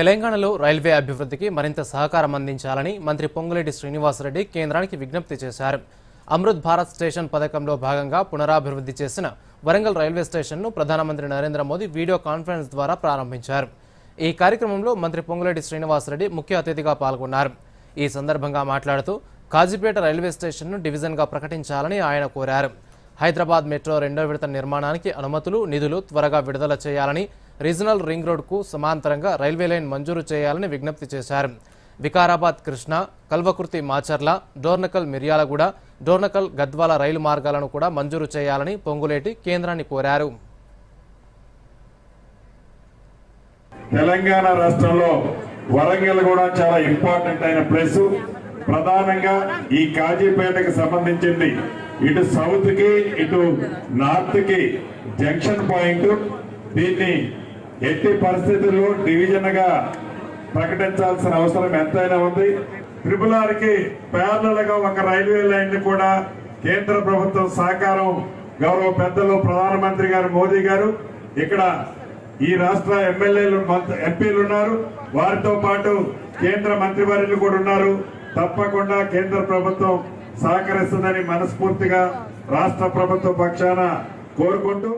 తెలంగాణలో రైల్వే అభివృద్ధికి మరింత సహకారం అందించాలని మంత్రి పొంగులేటి శ్రీనివాసరెడ్డి కేంద్రానికి విజ్ఞప్తి చేశారు. అమృత్ భారత్ స్టేషన్ పథకంలో భాగంగా పునరాభివృద్ధి చేసిన వరంగల్ రైల్వే స్టేషన్ను ప్రధానమంత్రి నరేంద్ర మోదీ వీడియో కాన్ఫరెన్స్ ద్వారా ప్రారంభించారు. ఈ కార్యక్రమంలో మంత్రి పొంగులేటి శ్రీనివాసరెడ్డి ముఖ్య అతిథిగా పాల్గొన్నారు. ఈ సందర్భంగా మాట్లాడుతూ కాజీపేట రైల్వే స్టేషన్ను డివిజన్గా ప్రకటించాలని ఆయన కోరారు. హైదరాబాద్ మెట్రో రెండో విడత నిర్మాణానికి అనుమతులు నిధులు త్వరగా విడుదల చేయాలని రీజనల్ రింగ్ రోడ్కు సమాంతరంగా రైల్వే లైన్ మంజూరు చేయాలని విజ్ఞప్తి చేశారు. వికారాబాద్ కృష్ణ కల్వకుర్తి మాచర్ల డోర్నకల్ మిర్యాలగూడ డోర్నకల్ గద్వాల రైలు మార్గాలను కూడా మంజూరు చేయాలని పొంగులేటి కేంద్రాన్ని కోరారు. తెలంగాణ రాష్ట్రంలో వరంగల్ కూడా చాలా ఇంపార్టెంట్ అయిన ప్లేస్. ప్రధానంగా ఈ కాజీపేటకి సంబంధించింది ఇటు సౌత్కి ఇటు నార్త్కి జంక్షన్ పాయింట్. దీన్ని ఎట్టి పరిస్థితుల్లో డివిజన్గా ప్రకటించాల్సిన అవసరం ఎంతైనా ఉంది. ట్రిపుల్ ఆర్కి ఒక రైల్వే లైన్ కూడా కేంద్ర ప్రభుత్వం సహకారం గౌరవ పెద్దలు ప్రధానమంత్రి గారు మోదీ గారు. ఇక్కడ ఈ రాష్ట్ర ఎమ్మెల్యేలు మంత్రి- ఎంపీలు ఉన్నారు. వారితో పాటు కేంద్ర మంత్రివర్యులు కూడా ఉన్నారు. తప్పకుండా కేంద్ర ప్రభుత్వం సహకరిస్తుందని మనస్ఫూర్తిగా రాష్ట్ర ప్రభుత్వ పక్షాన కోరుకుంటూ